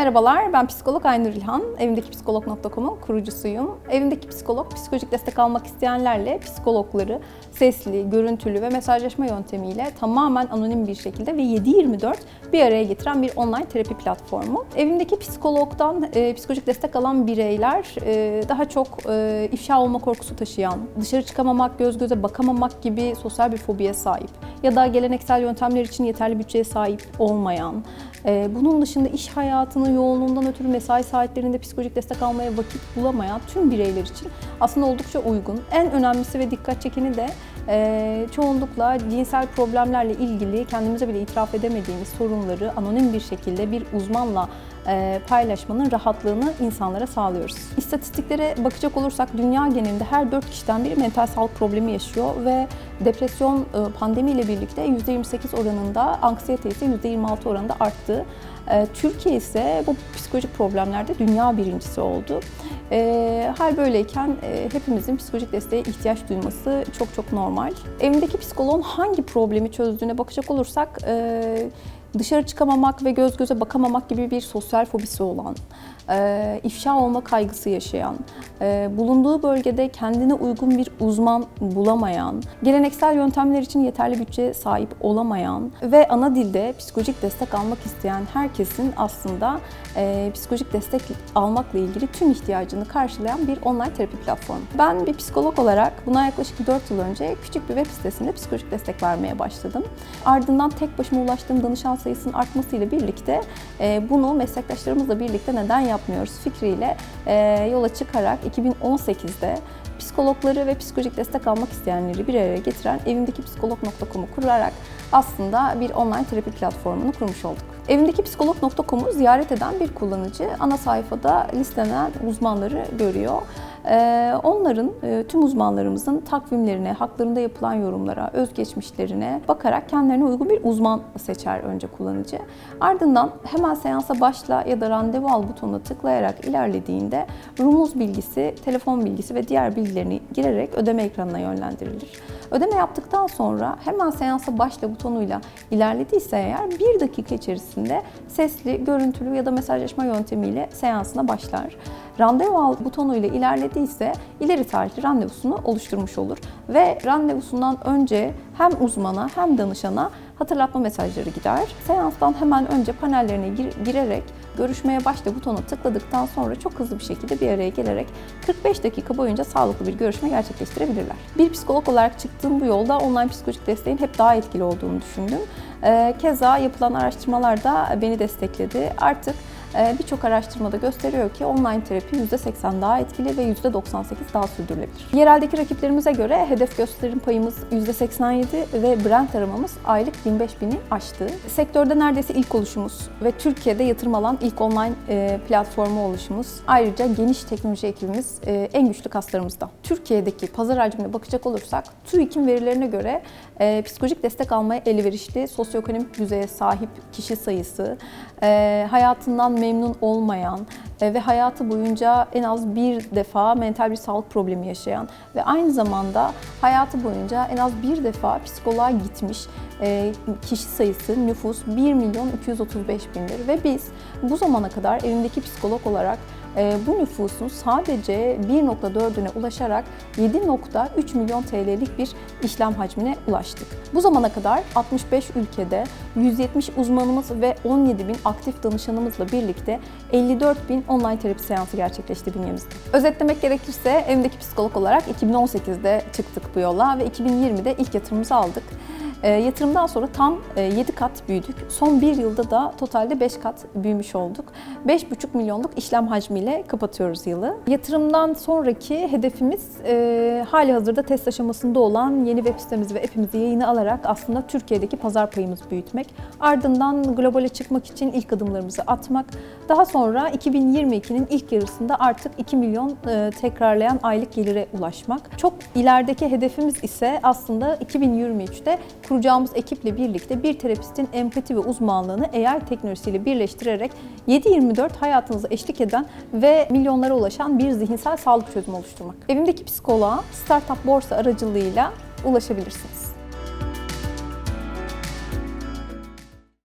Merhabalar, ben psikolog Aynur İlhan. Evimdeki psikolog.com'un kurucusuyum. Evimdeki psikolog, psikolojik destek almak isteyenlerle psikologları sesli, görüntülü ve mesajlaşma yöntemiyle tamamen anonim bir şekilde ve 7-24 bir araya getiren bir online terapi platformu. Evimdeki psikologdan e, psikolojik destek alan bireyler e, daha çok e, ifşa olma korkusu taşıyan, dışarı çıkamamak, göz göze bakamamak gibi sosyal bir fobiye sahip ya da geleneksel yöntemler için yeterli bütçeye sahip olmayan, bunun dışında iş hayatının yoğunluğundan ötürü mesai saatlerinde psikolojik destek almaya vakit bulamayan tüm bireyler için aslında oldukça uygun. En önemlisi ve dikkat çekeni de e, çoğunlukla cinsel problemlerle ilgili kendimize bile itiraf edemediğimiz sorunları anonim bir şekilde bir uzmanla e, paylaşmanın rahatlığını insanlara sağlıyoruz. İstatistiklere bakacak olursak dünya genelinde her 4 kişiden biri mental sağlık problemi yaşıyor ve depresyon e, pandemiyle birlikte %28 oranında, anksiyete ise %26 oranında arttı. E, Türkiye ise bu psikolojik problemlerde dünya birincisi oldu. E, hal böyleyken e, hepimizin psikolojik desteğe ihtiyaç duyması çok çok normal. Evimdeki psikoloğun hangi problemi çözdüğüne bakacak olursak e, dışarı çıkamamak ve göz göze bakamamak gibi bir sosyal fobisi olan, e, ifşa olma kaygısı yaşayan, e, bulunduğu bölgede kendine uygun bir uzman bulamayan, geleneksel yöntemler için yeterli bütçe sahip olamayan ve ana dilde psikolojik destek almak isteyen herkesin aslında e, psikolojik destek almakla ilgili tüm ihtiyacını karşılayan bir online terapi platformu. Ben bir psikolog olarak buna yaklaşık 4 yıl önce küçük bir web sitesinde psikolojik destek vermeye başladım. Ardından tek başıma ulaştığım danışan sayısının artmasıyla birlikte e, bunu meslektaşlarımızla birlikte neden yapmıyoruz fikriyle e, yola çıkarak 2018'de psikologları ve psikolojik destek almak isteyenleri bir araya getiren evimdeki psikolog.com'u kurarak aslında bir online terapi platformunu kurmuş olduk. Evimdeki psikolog.com'u ziyaret eden bir kullanıcı ana sayfada listelenen uzmanları görüyor. Ee, onların, e, tüm uzmanlarımızın takvimlerine, haklarında yapılan yorumlara, özgeçmişlerine bakarak kendilerine uygun bir uzman seçer önce kullanıcı. Ardından hemen seansa başla ya da randevu al butonuna tıklayarak ilerlediğinde rumuz bilgisi, telefon bilgisi ve diğer bilgilerini girerek ödeme ekranına yönlendirilir. Ödeme yaptıktan sonra hemen seansa başla butonuyla ilerlediyse eğer bir dakika içerisinde sesli, görüntülü ya da mesajlaşma yöntemiyle seansına başlar. Randevu al butonuyla ilerlediyse ileri tarihli randevusunu oluşturmuş olur ve randevusundan önce hem uzmana hem danışana hatırlatma mesajları gider. Seanstan hemen önce panellerine gir- girerek görüşmeye başla butonuna tıkladıktan sonra çok hızlı bir şekilde bir araya gelerek 45 dakika boyunca sağlıklı bir görüşme gerçekleştirebilirler. Bir psikolog olarak çıktığım bu yolda online psikolojik desteğin hep daha etkili olduğunu düşündüm. Ee, Keza yapılan araştırmalar da beni destekledi. Artık birçok araştırmada gösteriyor ki online terapi %80 daha etkili ve %98 daha sürdürülebilir. Yereldeki rakiplerimize göre hedef gösterim payımız %87 ve brand aramamız aylık 25 bini aştı. Sektörde neredeyse ilk oluşumuz ve Türkiye'de yatırım alan ilk online e, platformu oluşumuz. Ayrıca geniş teknoloji ekibimiz e, en güçlü kaslarımızda. Türkiye'deki pazar hacmine bakacak olursak TÜİK'in verilerine göre e, psikolojik destek almaya elverişli sosyoekonomik düzeye sahip kişi sayısı, hayatından memnun olmayan ve hayatı boyunca en az bir defa mental bir sağlık problemi yaşayan ve aynı zamanda hayatı boyunca en az bir defa psikoloğa gitmiş e, kişi sayısı nüfus 1 milyon 235 bindir ve biz bu zamana kadar evimdeki psikolog olarak e, bu nüfusun sadece 1.4'üne ulaşarak 7.3 milyon TL'lik bir işlem hacmine ulaştık. Bu zamana kadar 65 ülkede 170 uzmanımız ve 17 bin aktif danışanımızla birlikte 54 bin online terapi seansı gerçekleşti bünyemizde. Özetlemek gerekirse evimdeki psikolog olarak 2018'de çıktık bu yola ve 2020'de ilk yatırımımızı aldık. E, yatırımdan sonra tam e, 7 kat büyüdük. Son 1 yılda da totalde 5 kat büyümüş olduk. 5,5 milyonluk işlem hacmiyle kapatıyoruz yılı. Yatırımdan sonraki hedefimiz e, hali hazırda test aşamasında olan yeni web sitemizi ve app'imizi yayına alarak aslında Türkiye'deki pazar payımızı büyütmek. Ardından globale çıkmak için ilk adımlarımızı atmak. Daha sonra 2022'nin ilk yarısında artık 2 milyon e, tekrarlayan aylık gelire ulaşmak. Çok ilerideki hedefimiz ise aslında 2023'te kuracağımız ekiple birlikte bir terapistin empati ve uzmanlığını AI teknolojisiyle birleştirerek 7-24 hayatınıza eşlik eden ve milyonlara ulaşan bir zihinsel sağlık çözümü oluşturmak. Evimdeki psikoloğa Startup Borsa aracılığıyla ulaşabilirsiniz.